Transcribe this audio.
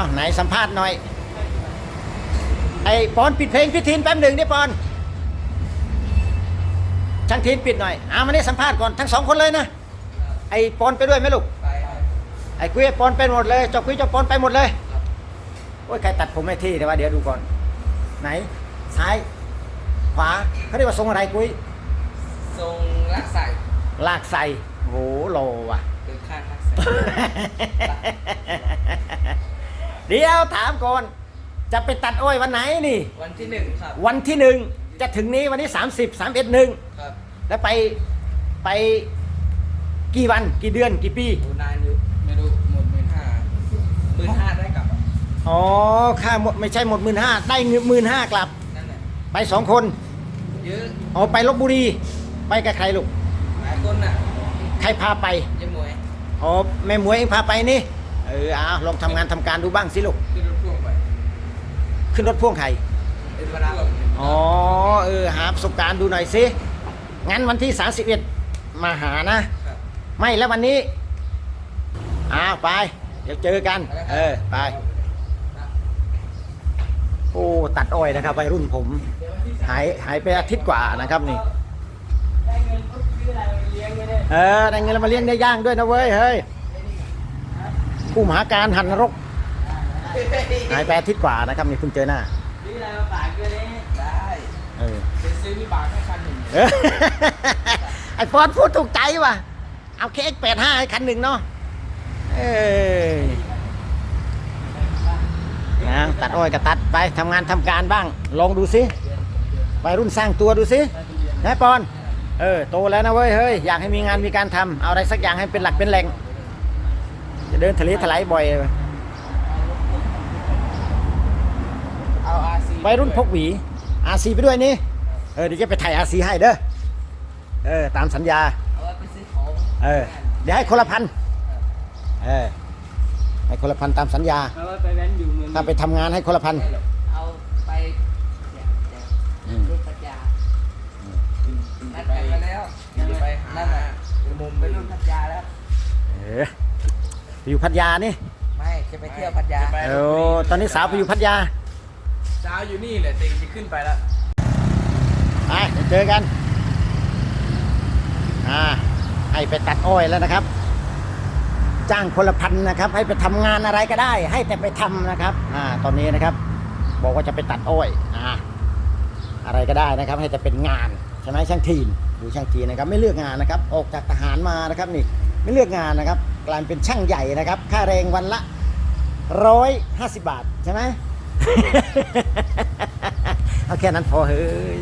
เอาไหนสัมภาษณ์หน่อย ไอ้ปอนปิดเพลงพี่ทินแป๊บหนึ่งดิปอน ช่างทินปิดหน่อยเอามาได้สัมภาษณ์ก่อนทั้งสองคนเลยนะ ไอ้ปอนไปด้วยไหมลูกไปครับไอ้กุ้ยไอ้ปอนไปหมดเลยเจ้ากุ้ยเจ้าปอนไปหมดเลย โอ้ยใครตัดผมไม่ที่แต่ว่าเดี๋ยวดูก่อน ไหน ซ้าย ขวาเขาเรียกว่าทรงอะไรกุ้ย ทรงลักใส่ลากใส่โหโลว่ะ เป็นข้างลักใส่ เดี๋ยวถามก่อน จะไปตัดอ้อยวันไหนนี่ วันที่หนึ่งครับ วันที่หนึ่งจะถึงนี้วันที่30 31หนึ่งครับแล้วไปไปกี่วันกี่เดือนกี่ปี โอ้นานอยู่ไม่รู้หมดหมื่นห้าหมื่นห้าได้กลับอะอ๋อค่าหมดไม่ใช่หมดหมื่นห้าได้เงินหมื่นห้ากลับ นั่นแหละไปสองคนเยอะอ๋อไปลบบุรี ไปกับใครลูก หลายคนน่ะใครพาไปเจ๊หมวยอ๋อแม่หมวยเองพาไปนี่ เออเอาลองทำงานทำการดูบ้างสิลูกขึ้นรถพ่วงไปขึ้นรถพ่วงใคร เป็นเวลาอ๋อ เออ หาประสบการณ์ดูหน่อยสิ งั้นวันที่ 31 มาหานะ ครับ ไม่แล้ววันนี้ อ้าวไป เดี๋ยวเจอกัน เออ ไป โอ้ ตัดอ้อยนะครับวัยรุ่นผม หายหายไปอาทิตย์กว่านะครับนี่ ได้เงินปุ๊บซื้ออะไรมาเลี้ยงไม่ได้ เออได้เงินแล้วมาเลี้ยงได้ย่างด้วยนะเว้ย เฮ้ย ผู้มหาการหันนรกหายไปอาทิตย์กว่านะครับนี่เพิ่งเจอหน้าซื้ออะไรมาฝากด้วยนี่ได้เออไปซื้อวิบากให้คันหนึ่งเออไอ้ฟอนพูดถูกใจว่ะ เอาเค้กแปดห้าให้คันหนึ่งเนาะเออนะตัดอ้อยก็ตัดไปทำงานทำการบ้าง ลองดูสิวัยรุ่นสร้างตัวดูสินะปอน เออ โตแล้วนะเว้ย เฮ้ย อยากให้มีงานมีการทำ เอาอะไรสักอย่างให้เป็นหลักเป็นแหล่ง จะเดินทะเลถลายบ่อยเอาอาซีวัยรุ่นพกหวีอาซีไปด้วยนี่ เออเดี๋ยวจะไปถ่ายอาซีให้เด้อ เออ ตามสัญญา เอาไว้ไปซื้อของเออ เดี๋ยวให้คนละพัน เออ ให้คนละพันตามสัญญา เอาไว้ไปแว้นอยู่เมืองถ้าไปทำงานให้คนละพัน เอาไปเนี่ยเนี่ยอืม รูปปัญญานัดกันไปแล้วจะไปหานั่นน่ะมุมไปรุ่นพัทยาแล้วเออไป อยู่พัทยานี่ไม่จะไปเที่ยวพัทยาเออตอนนี้สาวไปอยู่พัทยาเช้าอยู่นี่แหละเต็งจะขึ้นไปแล้ว ไปเดี๋ยวเจอกันอ่าให้ไปตัดอ้อยแล้วนะครับ จ้างคนละพันนะครับ ให้ไปทำงานอะไรก็ได้ ให้แต่ไปทำนะครับอ่าตอนนี้นะครับ บอกว่าจะไปตัดอ้อยอ่าอะไรก็ได้นะครับ ให้แต่เป็นงานใช่ไหมช่างทีนดูช่างทีนนะครับ ไม่เลือกงานนะครับ ออกจากทหารมานะครับนี่ไม่เลือกงานนะครับกลายเป็นช่างใหญ่นะครับ ค่าแรงวันละร้อยห้าสิบบาทใช่ไหม เอาแค่นั้นพอเฮ้ย